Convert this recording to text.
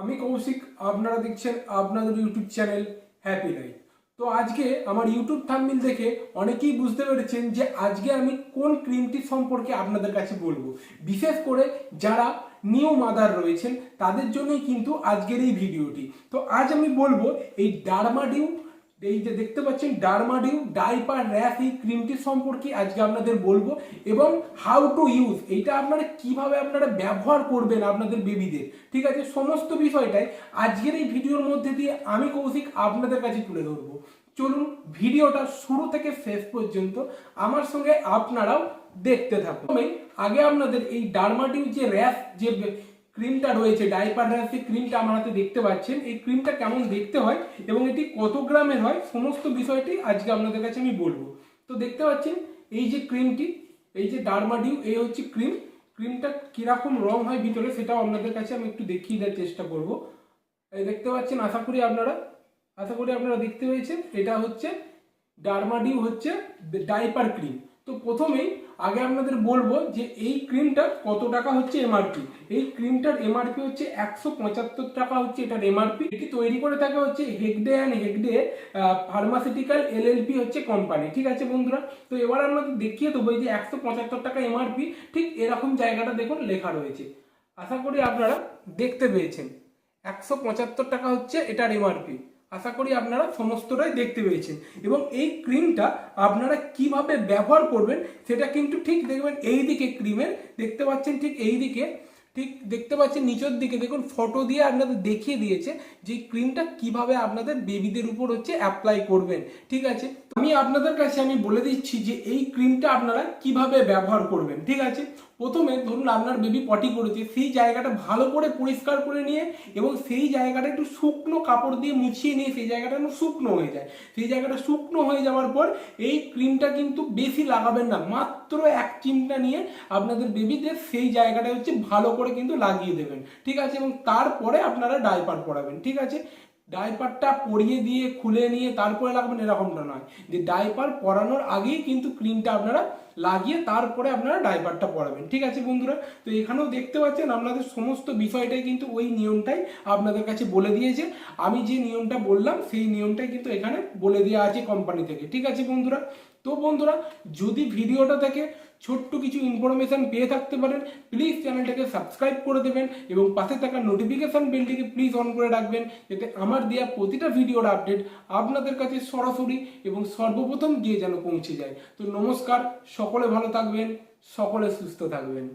আমি কৌশিক, আপনারা দেখছেন আপনাদের ইউটিউব চ্যানেল হ্যাপি লাইফ তো আজকে আমার ইউটিউব থাম্বনেল দেখে অনেকেই বুঝতে পেরেছেন যে আজকে আমি কোন ক্রিমটি সম্পর্কে আপনাদের কাছে বলব। বিশেষ করে যারা নিউ মাদার রয়েছেন, তাদের জন্যই কিন্তু আজকের এই ভিডিওটি তো আজ আমি বলব এই ডার্মাডিউ এই যে দেখতে পাচ্ছেন ডার্মাডিউ ডাইপার র্যাশ এই ক্রিমটি সম্পর্কে আজকে আপনাদের বলব এবং হাউ টু ইউজ এইটা আপনারা কীভাবে আপনারা ব্যবহার করবেন আপনাদের বেবিদের ঠিক আছে? সমস্ত বিষয়টাই আজকের এই ভিডিওর মধ্যে দিয়ে আমি কৌশিক আপনাদের কাছে তুলে ধরবো। চলুন, ভিডিওটা শুরু থেকে শেষ পর্যন্ত আমার সঙ্গে আপনারাও দেখতে থাকুন। আগে আপনাদের এই ডার্মাডিউ যে র্যাশ যে ক্রিমটা রয়েছে ডাইপার যে ক্রিমটা আমার হাতে দেখতে পাচ্ছেন। এই ক্রিমটা কেমন দেখতে হয় এবং এটি কত গ্রামের হয়, সমস্ত বিষয়টি আজকে আপনাদের কাছে আমি বলব। তো দেখতে পাচ্ছেন, এই যে ক্রিমটি এই যে ডার্মাডিউ এই হচ্ছে ক্রিম ক্রিমটা কীরকম রং হয় ভিতরে সেটাও আপনাদের কাছে আমি একটু দেখিয়ে দেওয়ার চেষ্টা করব। এই দেখতে পাচ্ছেন, আশা করি আপনারা, আশা করি আপনারা দেখতে পেয়েছেন, এটা হচ্ছে ডার্মাডিউ হচ্ছে ডাইপার ক্রিম তো প্রথমেই আগে আপনাদের বলব যে এই ক্রিমটা কত টাকা হচ্ছে এমআরপি এই ক্রিমটার এমআরপি হচ্ছে একশো পঁচাত্তর টাকা হচ্ছে এটার এমআরপি এটি তৈরি করে থাকে হচ্ছে Hegde and Hegde pharmaceutical LLP হচ্ছে কোম্পানি ঠিক আছে বন্ধুরা? তো এবার আপনাদের দেখিয়ে দেবো যে একশো পঁচাত্তর টাকা এমআরপি ঠিক এরকম জায়গাটা দেখুন লেখা রয়েছে। আশা করি আপনারা দেখতে পেয়েছেন। একশো পঁচাত্তর টাকা হচ্ছে এটার এমআরপি আশা করি আপনারা সমস্তটাই দেখতে পেয়েছেন এবং এই ক্রিমটা আপনারা কীভাবে ব্যবহার করবেন, সেটা কিন্তু ঠিক দেখবেন এই দিকে ক্রিমের, দেখতে পাচ্ছেন ঠিক এই দিকে, ঠিক দেখতে পাচ্ছেন নিচের দিকে। দেখুন ফটো দিয়ে আপনাদের দেখিয়ে দিয়েছে যে ক্রিমটা কীভাবে আপনাদের বেবিদের উপর হচ্ছে অ্যাপ্লাই করবেন। ঠিক আছে? আমি আপনাদের কাছে আমি বলে দিচ্ছি যে এই ক্রিমটা আপনারা কীভাবে ব্যবহার করবেন, ঠিক আছে? প্রথমে ধরুন আপনার বেবি পটি করেছে, সেই জায়গাটা ভালো করে পরিষ্কার করে নিয়ে এবং সেই জায়গাটা একটু শুকনো কাপড় দিয়ে মুছিয়ে নিয়ে সেই জায়গাটা একটু শুকনো হয়ে যায়। সেই জায়গাটা শুকনো হয়ে যাওয়ার পর এই ক্রিমটা কিন্তু বেশি লাগাবেন না, মাত্র এক চিমটা নিয়ে আপনাদের বেবিদের সেই জায়গাটা হচ্ছে ভালো করে কিন্তু লাগিয়ে দেবেন, ঠিক আছে? এবং তারপরে আপনারা ডাইপার পরাবেন, ঠিক আছে? ডাইপারটা পরিয়ে দিয়ে, খুলে নিয়ে তারপরে লাগবেন এরকমটা নয়। যে ডাইপার পরানোর আগেই কিন্তু ক্রিমটা আপনারা লাগিয়ে তারপরে আপনারা ডাইপারটা পরাবেন। ঠিক আছে বন্ধুরা? তো এখানেও দেখতে পাচ্ছেন আপনাদের সমস্ত বিষয়টাই কিন্তু ওই নিয়মটাই আপনাদের কাছে বলে দিয়েছে। আমি যে নিয়মটা বললাম, সেই নিয়মটাই কিন্তু এখানে বলে দেওয়া আছে কোম্পানি থেকে। ঠিক আছে বন্ধুরা? তো বন্ধুরা, যদি ভিডিওটা থেকে ছোট্ট কিছু ইনফরমেশন পেয়ে থাকতে পারেন প্লিজ চ্যানেলটাকে সাবস্ক্রাইব করে দেবেন এবং পাশে থাকা নোটিফিকেশন বেলটিকে প্লিজ অন করে রাখবেন। যাতে আমার দেওয়া প্রতিটা ভিডিওর আপডেট আপনাদের কাছে সরাসরি এবং সর্বপ্রথম গিয়ে যেন পৌঁছে যায়। তো নমস্কার সকলে ভালো থাকবেন সকলে সুস্থ থাকবেন।